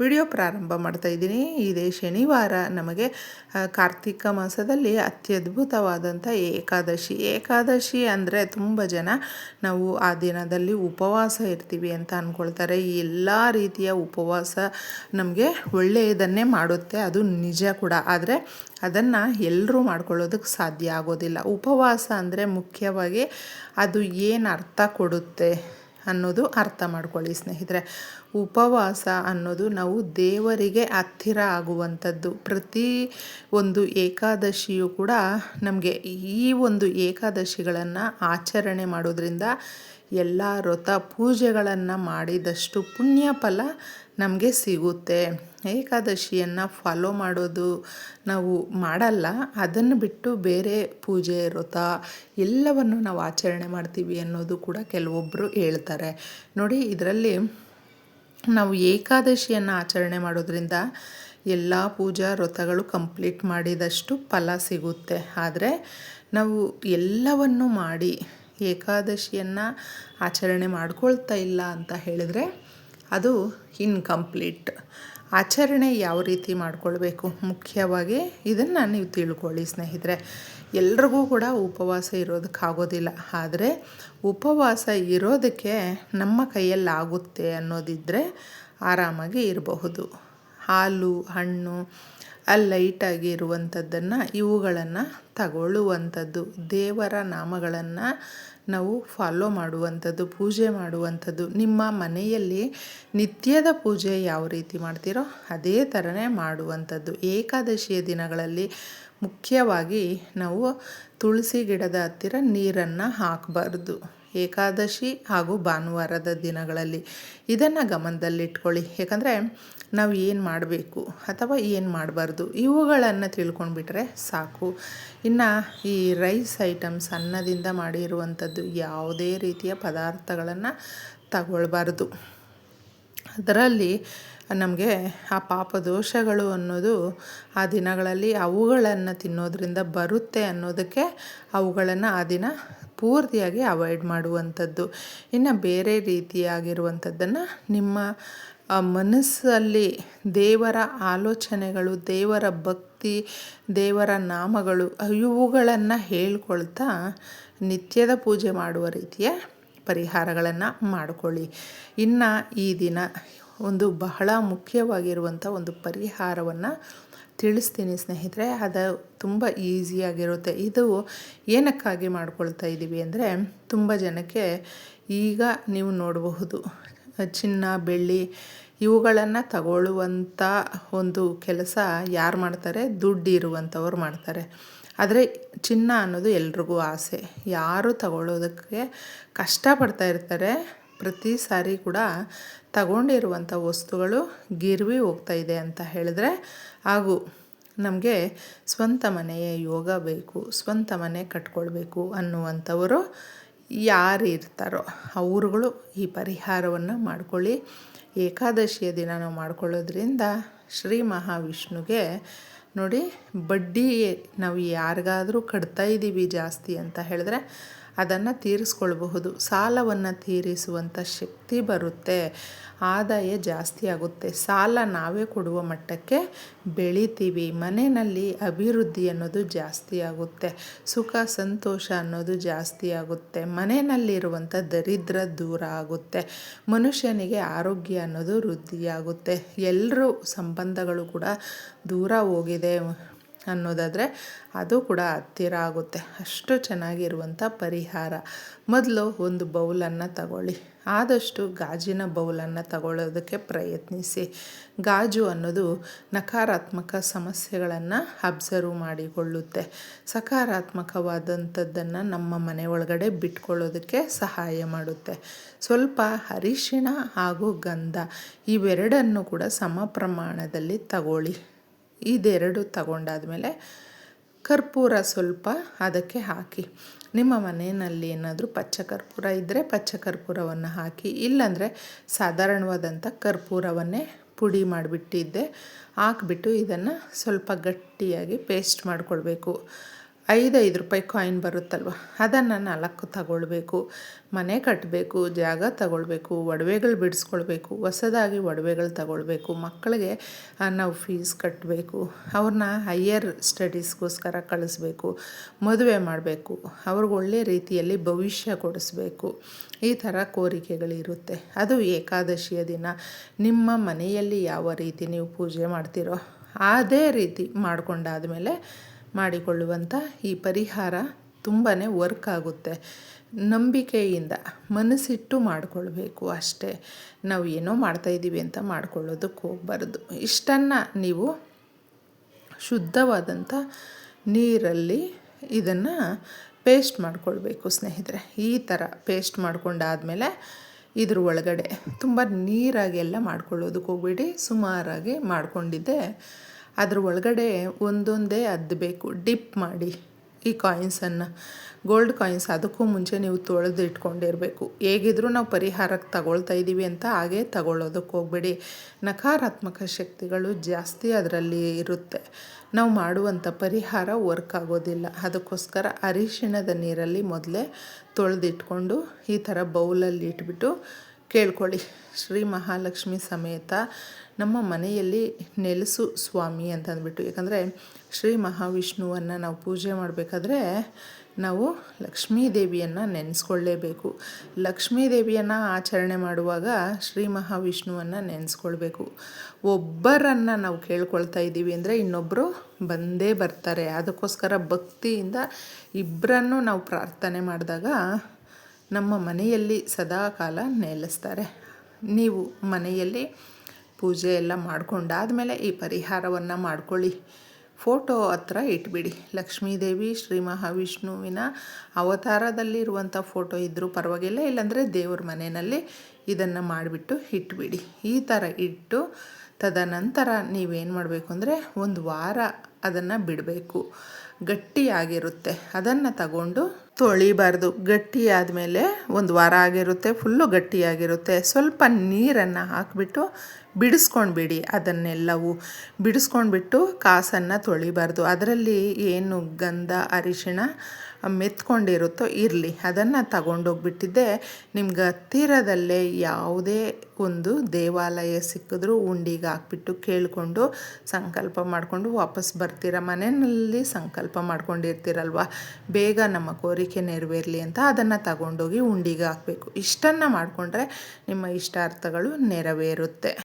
Video ಪ್ರಾರಂಭ ಮಾಡ್ತಾ ಇದ್ದೀನಿ. ಇದೇ ಶನಿವಾರ ನಮಗೆ ಕಾರ್ತಿಕ ಮಾಸದಲ್ಲಿ ಅತ್ಯದ್ಭುತವಾದಂಥ ಏಕಾದಶಿ. ಏಕಾದಶಿ ಅಂದರೆ ತುಂಬ ಜನ ನಾವು ಆ ದಿನದಲ್ಲಿ ಉಪವಾಸ ಇರ್ತೀವಿ ಅಂತ ಅಂದ್ಕೊಳ್ತಾರೆ ಎಲ್ಲ ರೀತಿಯ ಉಪವಾಸ ನಮಗೆ ಒಳ್ಳೆಯದನ್ನೇ ಮಾಡುತ್ತೆ. ಅದು ನಿಜ ಕೂಡ. ಆದರೆ ಅದನ್ನು ಎಲ್ಲರೂ ಮಾಡ್ಕೊಳ್ಳೋದಕ್ಕೆ ಸಾಧ್ಯ ಆಗೋದಿಲ್ಲ. ಉಪವಾಸ ಅಂದರೆ ಮುಖ್ಯವಾಗಿ ಅದು ಏನು ಅರ್ಥ ಕೊಡುತ್ತೆ? ಅನ್ನೋದು ಅರ್ಥ ಮಾಡ್ಕೊಳ್ಳಿ ಸ್ನೇಹಿತರೆ. ಉಪವಾಸ ಅನ್ನೋದು ನಾವು ದೇವರಿಗೆ ಹತ್ತಿರ ಆಗುವಂಥದ್ದು. ಪ್ರತಿ ಒಂದು ಏಕಾದಶಿಯು ಕೂಡ ನಮಗೆ ಈ ಒಂದು ಏಕಾದಶಿಗಳನ್ನು ಆಚರಣೆ ಮಾಡೋದ್ರಿಂದ ಎಲ್ಲ ವ್ರತ ಪೂಜೆಗಳನ್ನು ಮಾಡಿದಷ್ಟು ಪುಣ್ಯ ಫಲ ನಮಗೆ ಸಿಗುತ್ತೆ. ಏಕಾದಶಿಯನ್ನು ಫಾಲೋ ಮಾಡೋದು ನಾವು ಮಾಡಲ್ಲ. ಅದನ್ನು ಬಿಟ್ಟು ಬೇರೆ ಪೂಜೆ, ವ್ರತ ಎಲ್ಲವನ್ನು ನಾವು ಆಚರಣೆ ಮಾಡ್ತೀವಿ ಅನ್ನೋದು ಕೂಡ ಕೆಲವೊಬ್ಬರು ಹೇಳ್ತಾರೆ. ನೋಡಿ, ಇದರಲ್ಲಿ ನಾವು ಏಕಾದಶಿಯನ್ನು ಆಚರಣೆ ಮಾಡೋದ್ರಿಂದ ಎಲ್ಲ ಪೂಜಾ, ವ್ರತಗಳು ಕಂಪ್ಲೀಟ್ ಮಾಡಿದಷ್ಟು ಫಲ ಸಿಗುತ್ತೆ. ಆದರೆ ನಾವು ಎಲ್ಲವನ್ನು ಮಾಡಿ ಏಕಾದಶಿಯನ್ನು ಆಚರಣೆ ಮಾಡ್ಕೊಳ್ತಾ ಇಲ್ಲ ಅಂತ ಹೇಳಿದ್ರೆ ಅದು ಇನ್ಕಂಪ್ಲೀಟ್ ಆಚರಣೆ ಯಾವ ರೀತಿ ಮಾಡಿಕೊಳ್ಬೇಕು? ಮುಖ್ಯವಾಗಿ ಇದನ್ನು ನೀವು ತಿಳ್ಕೊಳ್ಳಿ ಸ್ನೇಹಿತರೆ. ಎಲ್ರಿಗೂ ಕೂಡ ಉಪವಾಸ ಇರೋದಕ್ಕಾಗೋದಿಲ್ಲ. ಆದರೆ ಉಪವಾಸ ಇರೋದಕ್ಕೆ ನಮ್ಮ ಕೈಯಲ್ಲಾಗುತ್ತೆ ಅನ್ನೋದಿದ್ದರೆ ಆರಾಮಾಗಿ ಇರಬಹುದು. ಹಾಲು, ಹಣ್ಣು ಲೈಟಾಗಿ ಇರುವಂಥದ್ದನ್ನು ಇವುಗಳನ್ನು ತಗೊಳ್ಳುವಂಥದ್ದು ದೇವರ ನಾಮಗಳನ್ನು ನಾವು ಫಾಲೋ ಮಾಡುವಂಥದ್ದು, ಪೂಜೆ ಮಾಡುವಂಥದ್ದು. ನಿಮ್ಮ ಮನೆಯಲ್ಲಿ ನಿತ್ಯದ ಪೂಜೆ ಯಾವ ರೀತಿ ಮಾಡ್ತೀರೋ ಅದೇ ಥರನೇ ಮಾಡುವಂಥದ್ದು. ಏಕಾದಶಿಯ ದಿನಗಳಲ್ಲಿ ಮುಖ್ಯವಾಗಿ ನಾವು ತುಳಸಿ ಗಿಡದ ಹತ್ತಿರ ನೀರನ್ನು ಹಾಕಬಾರ್ದು. ಏಕಾದಶಿ ಹಾಗೂ ಭಾನುವಾರದ ದಿನಗಳಲ್ಲಿ ಇದನ್ನು ಗಮನದಲ್ಲಿಟ್ಕೊಳ್ಳಿ. ಯಾಕಂದರೆ ನಾವು ಏನು ಮಾಡಬೇಕು ಅಥವಾ ಏನು ಮಾಡಬಾರ್ದು ಇವುಗಳನ್ನು ತಿಳ್ಕೊಂಡ್ಬಿಟ್ರೆ ಸಾಕು. ಇನ್ನು ಈ ರೈಸ್ ಐಟಮ್ಸ್ ಅನ್ನದಿಂದ ಮಾಡಿರುವಂಥದ್ದು ಯಾವುದೇ ರೀತಿಯ ಪದಾರ್ಥಗಳನ್ನು ತಗೊಳ್ಬಾರ್ದು. ಅದರಲ್ಲಿ ನಮಗೆ ಆ ಪಾಪ ದೋಷಗಳು ಅನ್ನೋದು ಆ ದಿನಗಳಲ್ಲಿ ಅವುಗಳನ್ನು ತಿನ್ನೋದ್ರಿಂದ ಬರುತ್ತೆ ಅನ್ನೋದಕ್ಕೆ ಅವುಗಳನ್ನು ಆ ದಿನ ಪೂರ್ತಿಯಾಗಿ ಅವಾಯ್ಡ್ ಮಾಡುವಂಥದ್ದು. ಇನ್ನು ಬೇರೆ ರೀತಿಯಾಗಿರುವಂಥದ್ದನ್ನು ನಿಮ್ಮ ಮನಸ್ಸಲ್ಲಿ ದೇವರ ಆಲೋಚನೆಗಳು, ದೇವರ ಭಕ್ತಿ, ದೇವರ ನಾಮಗಳು ಇವುಗಳನ್ನು ಹೇಳ್ಕೊಳ್ತಾ ನಿತ್ಯದ ಪೂಜೆ ಮಾಡುವ ರೀತಿಯ ಪರಿಹಾರಗಳನ್ನು ಮಾಡಿಕೊಳ್ಳಿ. ಇನ್ನು ಈ ದಿನ ಒಂದು ಬಹಳ ಮುಖ್ಯವಾಗಿರುವಂಥ ಒಂದು ಪರಿಹಾರವನ್ನು ತಿಳಿಸ್ತೀನಿ ಸ್ನೇಹಿತರೆ. ಅದು ತುಂಬ ಈಸಿಯಾಗಿರುತ್ತೆ ಇದು ಏನಕ್ಕಾಗಿ ಮಾಡ್ಕೊಳ್ತಾ ಇದ್ದೀವಿ ಅಂದರೆ ತುಂಬ ಜನಕ್ಕೆ ಈಗ ನೀವು ನೋಡಬಹುದು, ಚಿನ್ನ, ಬೆಳ್ಳಿ ಇವುಗಳನ್ನು ತಗೊಳ್ಳುವಂಥ ಒಂದು ಕೆಲಸ ಯಾರು ಮಾಡ್ತಾರೆ? ದುಡ್ಡು ಇರುವಂಥವ್ರು ಮಾಡ್ತಾರೆ. ಆದರೆ ಚಿನ್ನ ಅನ್ನೋದು ಎಲ್ರಿಗೂ ಆಸೆ. ಯಾರು ತಗೊಳ್ಳೋದಕ್ಕೆ ಕಷ್ಟಪಡ್ತಾ ಇರ್ತಾರೆ ಪ್ರತಿ ಸಾರಿ ಕೂಡ ತಗೊಂಡಿರುವಂಥ ವಸ್ತುಗಳು ಗಿರ್ವಿ ಹೋಗ್ತಾ ಇದೆ ಅಂತ ಹೇಳಿದ್ರೆ ಹಾಗೂ ನಮಗೆ ಸ್ವಂತ ಮನೆಯ ಯೋಗ ಬೇಕು, ಸ್ವಂತ ಮನೆ ಕಟ್ಕೊಳ್ಬೇಕು ಅನ್ನುವಂಥವರು ಯಾರು ಇರ್ತಾರೋ ಅವರುಗಳು ಈ ಪರಿಹಾರವನ್ನು ಮಾಡ್ಕೊಳ್ಳಿ. ಏಕಾದಶಿಯ ದಿನ ನಾವು ಮಾಡ್ಕೊಳ್ಳೋದ್ರಿಂದ ಶ್ರೀ ಮಹಾವಿಷ್ಣುಗೆ ನೋಡಿ ಬಡ್ಡಿ ನಾವು ಯಾರಿಗಾದರೂ ಕಟ್ತಾ ಇದ್ದೀವಿ ಜಾಸ್ತಿ ಅಂತ ಹೇಳಿದ್ರೆ ಅದನ್ನು ತೀರಿಸ್ಕೊಳ್ಬಹುದು. ಸಾಲವನ್ನು ತೀರಿಸುವಂಥ ಶಕ್ತಿ ಬರುತ್ತೆ. ಆದಾಯ ಜಾಸ್ತಿ ಆಗುತ್ತೆ. ಸಾಲ ನಾವೇ ಕೊಡುವ ಮಟ್ಟಕ್ಕೆ ಬೆಳಿತೀವಿ. ಮನೆಯಲ್ಲಿ ಅಭಿವೃದ್ಧಿ ಅನ್ನೋದು ಜಾಸ್ತಿ ಆಗುತ್ತೆ. ಸುಖ, ಸಂತೋಷ ಅನ್ನೋದು ಜಾಸ್ತಿ ಆಗುತ್ತೆ. ಮನೆಯಲ್ಲಿರುವಂಥ ದರಿದ್ರ ದೂರ ಆಗುತ್ತೆ. ಮನುಷ್ಯನಿಗೆ ಆರೋಗ್ಯ ಅನ್ನೋದು ವೃದ್ಧಿಯಾಗುತ್ತೆ. ಎಲ್ಲರೂ ಸಂಬಂಧಗಳು ಕೂಡ ದೂರ ಹೋಗಿದೆ. ಅನ್ನೋದಾದರೆ ಅದು ಕೂಡ ಹತ್ತಿರ ಆಗುತ್ತೆ. ಅಷ್ಟು ಚೆನ್ನಾಗಿರುವಂಥ ಪರಿಹಾರ. ಮೊದಲು ಒಂದು ಬೌಲನ್ನು ತಗೊಳ್ಳಿ. ಆದಷ್ಟು ಗಾಜಿನ ಬೌಲನ್ನು ತಗೊಳ್ಳೋದಕ್ಕೆ ಪ್ರಯತ್ನಿಸಿ. ಗಾಜು ಅನ್ನೋದು ನಕಾರಾತ್ಮಕ ಸಮಸ್ಯೆಗಳನ್ನು ಅಬ್ಸರ್ವ್ ಮಾಡಿಕೊಳ್ಳುತ್ತೆ. ಸಕಾರಾತ್ಮಕವಾದಂಥದ್ದನ್ನು ನಮ್ಮ ಮನೆ ಒಳಗಡೆ ಬಿಟ್ಕೊಳ್ಳೋದಕ್ಕೆ ಸಹಾಯ ಮಾಡುತ್ತೆ. ಸ್ವಲ್ಪ ಅರಿಶಿಣ ಹಾಗೂ ಗಂಧ ಇವೆರಡನ್ನು ಕೂಡ ಸಮ ಪ್ರಮಾಣದಲ್ಲಿ ತಗೊಳ್ಳಿ. ಇದೆರಡು ತಗೊಂಡಾದಮೇಲೆ ಕರ್ಪೂರ ಸ್ವಲ್ಪ ಅದಕ್ಕೆ ಹಾಕಿ. ನಿಮ್ಮ ಮನೆಯಲ್ಲಿ ಏನಾದರೂ ಪಚ್ಚ ಕರ್ಪೂರ ಇದ್ದರೆ ಪಚ್ಚ ಕರ್ಪೂರವನ್ನು ಹಾಕಿ, ಇಲ್ಲಾಂದರೆ ಸಾಧಾರಣವಾದಂಥ ಕರ್ಪೂರವನ್ನೇ ಪುಡಿ ಮಾಡಿಬಿಟ್ಟಿದ್ದೆ. ಹಾಕ್ಬಿಟ್ಟು ಇದನ್ನು ಸ್ವಲ್ಪ ಗಟ್ಟಿಯಾಗಿ ಪೇಸ್ಟ್ ಮಾಡಿಕೊಳ್ಬೇಕು. ಐದೈದು ರೂಪಾಯಿ ಕಾಯಿನ್ ಬರುತ್ತಲ್ವ? ಅದನ್ನು ನಾಲ್ಕು ತಗೊಳ್ಬೇಕು. ಮನೆ ಕಟ್ಟಬೇಕು ಜಾಗ ತಗೊಳ್ಬೇಕು, ಒಡವೆಗಳು ಬಿಡಿಸ್ಕೊಳ್ಬೇಕು, ಹೊಸದಾಗಿ ಒಡವೆಗಳು ತಗೊಳ್ಬೇಕು, ಮಕ್ಕಳಿಗೆ ನಾವು ಫೀಸ್ ಕಟ್ಟಬೇಕು ಅವ್ರನ್ನ ಹೈಯರ್ ಸ್ಟಡೀಸ್ಗೋಸ್ಕರ ಕಳಿಸ್ಬೇಕು, ಮದುವೆ ಮಾಡಬೇಕು, ಅವ್ರಿಗೆ ಒಳ್ಳೆ ರೀತಿಯಲ್ಲಿ ಭವಿಷ್ಯ ಕೊಡಿಸ್ಬೇಕು. ಈ ಥರ ಕೋರಿಕೆಗಳಿರುತ್ತೆ. ಅದು ಏಕಾದಶಿಯ ದಿನ. ನಿಮ್ಮ ಮನೆಯಲ್ಲಿ ಯಾವ ರೀತಿ ನೀವು ಪೂಜೆ ಮಾಡ್ತೀರೋ, ಅದೇ ರೀತಿ ಮಾಡ್ಕೊಂಡಾದಮೇಲೆ ಮಾಡಿಕೊಳ್ಳುವಂಥ ಈ ಪರಿಹಾರ ತುಂಬಾ ವರ್ಕ್ ಆಗುತ್ತೆ. ನಂಬಿಕೆಯಿಂದ ಮನಸ್ಸಿಟ್ಟು ಮಾಡಿಕೊಳ್ಬೇಕು ಅಷ್ಟೇ. ನಾವು ಏನೋ ಮಾಡ್ತಾಯಿದ್ದೀವಿ ಅಂತ ಮಾಡ್ಕೊಳ್ಳೋದಕ್ಕೆ ಹೋಗ್ಬಾರ್ದು. ಇಷ್ಟನ್ನು ನೀವು ಶುದ್ಧವಾದಂಥ ನೀರಲ್ಲಿ ಇದನ್ನು ಪೇಸ್ಟ್ ಮಾಡಿಕೊಳ್ಬೇಕು ಸ್ನೇಹಿತರೆ. ಈ ಥರ ಪೇಸ್ಟ್ ಮಾಡ್ಕೊಂಡಾದಮೇಲೆ ಇದ್ರ ಒಳಗಡೆ ತುಂಬ ನೀರಾಗೆಲ್ಲ ಮಾಡ್ಕೊಳ್ಳೋದಕ್ಕೆ ಹೋಗ್ಬೇಡಿ. ಸುಮಾರಾಗಿ ಮಾಡ್ಕೊಂಡಿದ್ದೆ. ಅದ್ರ ಒಳಗಡೆ ಒಂದೊಂದೇ ಅದ್ದಬೇಕು ಡಿಪ್ ಮಾಡಿ ಈ ಕಾಯಿನ್ಸನ್ನು ಗೋಲ್ಡ್ ಕಾಯಿನ್ಸ್ ಅದಕ್ಕೂ ಮುಂಚೆ ನೀವು ತೊಳೆದು ಇಟ್ಕೊಂಡಿರಬೇಕು. ಹೇಗಿದ್ರೂ ನಾವು ಪರಿಹಾರಕ್ಕೆ ತಗೊಳ್ತಾ ಇದ್ದೀವಿ ಅಂತ ಹಾಗೆ ತಗೊಳ್ಳೋದಕ್ಕೆ ಹೋಗಬೇಡಿ. ನಕಾರಾತ್ಮಕ ಶಕ್ತಿಗಳು ಜಾಸ್ತಿ ಅದರಲ್ಲಿ ಇರುತ್ತೆ. ನಾವು ಮಾಡುವಂಥ ಪರಿಹಾರ ವರ್ಕ್ ಆಗೋದಿಲ್ಲ. ಅದಕ್ಕೋಸ್ಕರ ಅರಿಶಿಣದ ನೀರಲ್ಲಿ ಮೊದಲೇ ತೊಳೆದಿಟ್ಕೊಂಡು ಈ ಥರ ಬೌಲಲ್ಲಿ ಇಟ್ಬಿಟ್ಟು ಕೇಳ್ಕೊಳ್ಳಿ. ಶ್ರೀ ಮಹಾಲಕ್ಷ್ಮಿ ಸಮೇತ ನಮ್ಮ ಮನೆಯಲ್ಲಿ ನೆಲೆಸು ಸ್ವಾಮಿ ಅಂತಂದ್ಬಿಟ್ಟು ಯಾಕಂದರೆ ಶ್ರೀ ಮಹಾವಿಷ್ಣುವನ್ನು ನಾವು ಪೂಜೆ ಮಾಡಬೇಕಾದ್ರೆ ನಾವು ಲಕ್ಷ್ಮೀ ದೇವಿಯನ್ನು ನೆನೆಸ್ಕೊಳ್ಳೇಬೇಕು. ಲಕ್ಷ್ಮೀ ದೇವಿಯನ್ನು ಆಚರಣೆ ಮಾಡುವಾಗ ಶ್ರೀ ಮಹಾವಿಷ್ಣುವನ್ನು ನೆನೆಸ್ಕೊಳ್ಬೇಕು. ಒಬ್ಬರನ್ನು ನಾವು ಕೇಳ್ಕೊಳ್ತಾ ಇದ್ದೀವಿ ಅಂದರೆ ಇನ್ನೊಬ್ಬರು ಬಂದೇ ಬರ್ತಾರೆ. ಅದಕ್ಕೋಸ್ಕರ ಭಕ್ತಿಯಿಂದ ಇಬ್ಬರನ್ನು ನಾವು ಪ್ರಾರ್ಥನೆ ಮಾಡಿದಾಗ ನಮ್ಮ ಮನೆಯಲ್ಲಿ ಸದಾ ಕಾಲ ನೆಲೆಸ್ತಾರೆ. ನೀವು ಮನೆಯಲ್ಲಿ ಪೂಜೆ ಎಲ್ಲ ಮಾಡ್ಕೊಂಡಾದಮೇಲೆ ಈ ಪರಿಹಾರವನ್ನು ಮಾಡ್ಕೊಳ್ಳಿ. ಫೋಟೋ ಹತ್ರ ಇಟ್ಬಿಡಿ. ಲಕ್ಷ್ಮೀದೇವಿ ಶ್ರೀ ಮಹಾವಿಷ್ಣುವಿನ ಅವತಾರದಲ್ಲಿರುವಂಥ ಫೋಟೋ ಇದ್ದರೂ ಪರವಾಗಿಲ್ಲ, ಇಲ್ಲಾಂದರೆ ದೇವ್ರ ಮನೆಯಲ್ಲಿ ಇದನ್ನು ಮಾಡಿಬಿಟ್ಟು ಇಟ್ಬಿಡಿ. ಈ ಥರ ಇಟ್ಟು ತದನಂತರ ನೀವೇನು ಮಾಡಬೇಕು ಅಂದರೆ ಒಂದು ವಾರ ಅದನ್ನು ಬಿಡಬೇಕು. ಗಟ್ಟಿಯಾಗಿರುತ್ತೆ. ಅದನ್ನು ತಗೊಂಡು ತೊಳಿಬಾರ್ದು. ಗಟ್ಟಿ ಆದಮೇಲೆ ಒಂದು ವಾರ ಆಗಿರುತ್ತೆ ಫುಲ್ಲು ಗಟ್ಟಿಯಾಗಿರುತ್ತೆ. ಸ್ವಲ್ಪ ನೀರನ್ನು ಹಾಕಿಬಿಟ್ಟು ಬಿಡಿಸ್ಕೊಂಡ್ಬಿಡಿ. ಅದನ್ನೆಲ್ಲವೂ ಬಿಡಿಸ್ಕೊಂಡ್ಬಿಟ್ಟು ಕಾಸನ್ನು ತೊಳಿಬಾರ್ದು. ಅದರಲ್ಲಿ ಏನು ಗಂಧ, ಅರಿಶಿಣ ಮೆತ್ಕೊಂಡಿರುತ್ತೋ ಇರಲಿ. ಅದನ್ನು ತಗೊಂಡೋಗ್ಬಿಟ್ಟಿದ್ದೆ. ನಿಮ್ಗೆ ಹತ್ತಿರದಲ್ಲೇ ಯಾವುದೇ ಒಂದು ದೇವಾಲಯ ಸಿಕ್ಕಿದ್ರೂ ಉಂಡಿಗೆ ಹಾಕ್ಬಿಟ್ಟು ಕೇಳಿಕೊಂಡು ಸಂಕಲ್ಪ ಮಾಡಿಕೊಂಡು ವಾಪಸ್ ಬರ್ತೀರ? ಮನೆಯಲ್ಲಿ ಸಂಕಲ್ಪ ಮಾಡ್ಕೊಂಡಿರ್ತೀರಲ್ವ? ಬೇಗ ನಮ್ಮ ಕೋರಿಕೆ ನೆರವೇರಲಿ ಅಂತ ಅದನ್ನು ತಗೊಂಡೋಗಿ ಉಂಡಿಗೆ ಹಾಕಬೇಕು. ಇಷ್ಟನ್ನು ಮಾಡಿಕೊಂಡ್ರೆ ನಿಮ್ಮ ಇಷ್ಟಾರ್ಥಗಳು ನೆರವೇರುತ್ತೆ.